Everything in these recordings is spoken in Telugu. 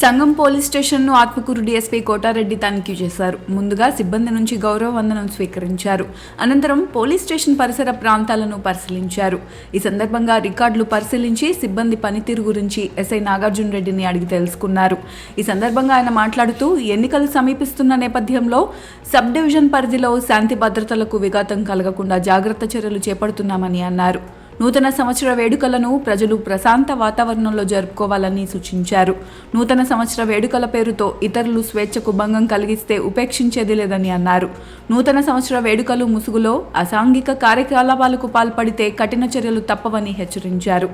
సంఘం పోలీస్ స్టేషన్ను ఆత్మకూరు డీఎస్పీ కోటారెడ్డి తనిఖీ చేశారు. ముందుగా సిబ్బంది నుంచి గౌరవ వందనం స్వీకరించారు. అనంతరం పోలీస్ స్టేషన్ పరిసర ప్రాంతాలను పరిశీలించారు. ఈ సందర్భంగా రికార్డులు పరిశీలించి సిబ్బంది పనితీరు గురించి ఎస్ఐ నాగార్జున రెడ్డిని అడిగి తెలుసుకున్నారు. ఈ సందర్భంగా ఆయన మాట్లాడుతూ ఎన్నికలు సమీపిస్తున్న నేపథ్యంలో సబ్ డివిజన్ పరిధిలో శాంతి భద్రతలకు విఘాతం కలగకుండా జాగ్రత్త చర్యలు చేపడుతున్నామని అన్నారు. నూతన సంవత్సర వేడుకలను ప్రజలు ప్రశాంత వాతావరణంలో జరుపుకోవాలని సూచించారు. నూతన సంవత్సర వేడుకల పేరుతో ఇతరులు స్వేచ్ఛకు భంగం కలిగిస్తే ఉపేక్షించేది లేదని అన్నారు. నూతన సంవత్సర వేడుకలు ముసుగులో అసాంఘిక కార్యకలాపాలకు పాల్పడితే కఠిన చర్యలు తప్పవని హెచ్చరించారు.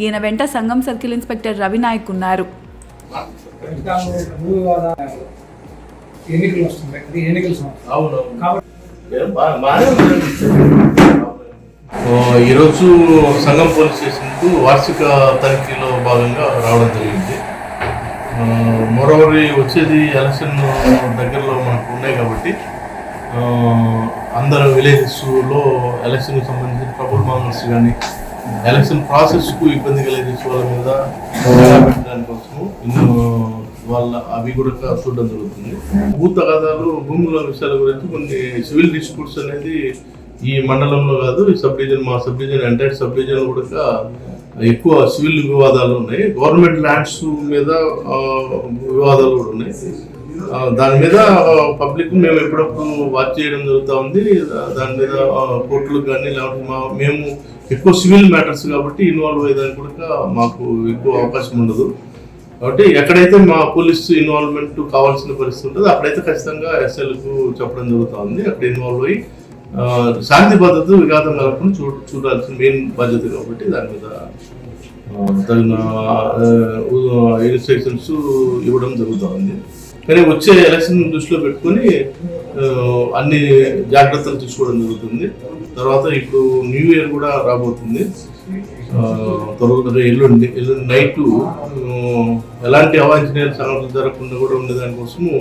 ఈయన వెంట సంఘం సర్కిల్ ఇన్స్పెక్టర్ రవినాయక్ ఉన్నారు. ఎన్నికలు వస్తున్నాయి. అది ఎన్నికల సంవత్సరం. ఈరోజు సంఘం పోలీస్ స్టేషన్కు వార్షిక తనిఖీలో భాగంగా రావడం జరిగింది. మరోవరి వచ్చేది ఎలక్షన్ దగ్గరలో మనకు ఉన్నాయి కాబట్టి అందరు విలేజెస్లో ఎలక్షన్కి సంబంధించిన ట్రబుల్ మాంగర్స్ కానీ ఎలక్షన్ ప్రాసెస్కు ఇబ్బంది కలిగే వాళ్ళ మీద నిఘా పెట్టడానికి వాళ్ళ అవి కూడా చూడడం జరుగుతుంది. భూ తగాదాలు భూముల విషయాల గురించి కొన్ని సివిల్ డిస్ప్యూట్స్ అనేది ఈ మండలంలో కాదు ఈ సబ్ డివిజన్ మా sub division entire sub division కూడా ఎక్కువ సివిల్ వివాదాలు ఉన్నాయి. గవర్నమెంట్ ల్యాండ్స్ మీద వివాదాలు కూడా ఉన్నాయి. దాని మీద పబ్లిక్ మేము ఎప్పుడప్పుడు వాచ్ చేయడం జరుగుతూ ఉంది. దాని మీద కోర్టులకు కానీ లేకపోతే మా మేము ఎక్కువ సివిల్ మ్యాటర్స్ కాబట్టి ఇన్వాల్వ్ అయ్యేదానికి కూడా మాకు ఎక్కువ అవకాశం ఉండదు. కాబట్టి ఎక్కడైతే మా పోలీస్ ఇన్వాల్వ్మెంట్ కావాల్సిన పరిస్థితి ఉంటుందో అక్కడైతే ఖచ్చితంగా ఎస్ఎల్కు చెప్పడం జరుగుతూ ఉంది. అక్కడ ఇన్వాల్వ్ అయ్యి శాంతి భద్రత విఘాతం కలగకుండా చూ చూడాల్సిన మెయిన్ బాధ్యత కాబట్టి దాని మీద తగిన ఇన్స్ట్రక్షన్స్ ఇవ్వడం జరుగుతూ ఉంది. కానీ వచ్చే ఎలక్షన్ దృష్టిలో పెట్టుకొని అన్ని జాగ్రత్తలు తీసుకోవడం జరుగుతుంది. తర్వాత ఇప్పుడు న్యూ ఇయర్ కూడా రాబోతుంది. తర్వాత ఎల్లుండి ఎల్లుండి నైట్ ఎలాంటి అవాంఛనీయ సంఘటనలు జరగకుండా కూడా ఉండే దానికోసము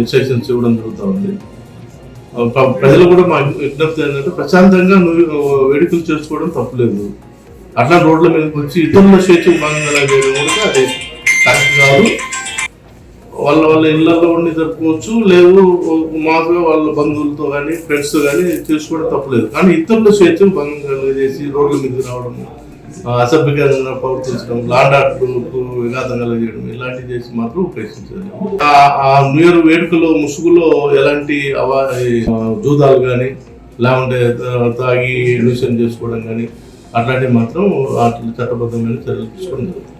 ఇన్స్ట్రక్షన్స్ ఇవ్వడం జరుగుతూ ఉంది. ప్రజలు కూడా మా విజ్ఞప్తి ఏంటంటే ప్రశాంతంగా నువ్వు వేడుకలు చేసుకోవడం తప్పులేదు. అట్లా రోడ్ల మీదకి వచ్చి ఇతరుల స్వేచ్ఛ భాగంగా చేయడం కూడా అది కరెక్ట్ కాదు. వాళ్ళ వాళ్ళ ఇళ్ళలో ఉండి జరుపుకోవచ్చు లేదు మామూలుగా వాళ్ళ బంధువులతో కానీ ఫ్రెండ్స్తో కానీ చేసుకోవడం తప్పలేదు. కానీ ఇతరుల స్వేచ్ఛ భంగం చేసి రోడ్ల మీదకి రావడము అసభ్యకరంగా ప్రవర్తించడం లాండ్ విఘాతం కలగజేయడం ఇలాంటివి చేసి మాత్రం ఉపేక్షించాలి ఆ- న్యూ ఇయర్ వేడుకలో ముసుగులో ఎలాంటి అవా జూదాలు కానీ లేకుంటే తాగి న్యూసన్ చేసుకోవడం కానీ అట్లాంటివి మాత్రం వాటి చట్టబద్ధమైన చర్యలు తీసుకోవడం జరుగుతుంది.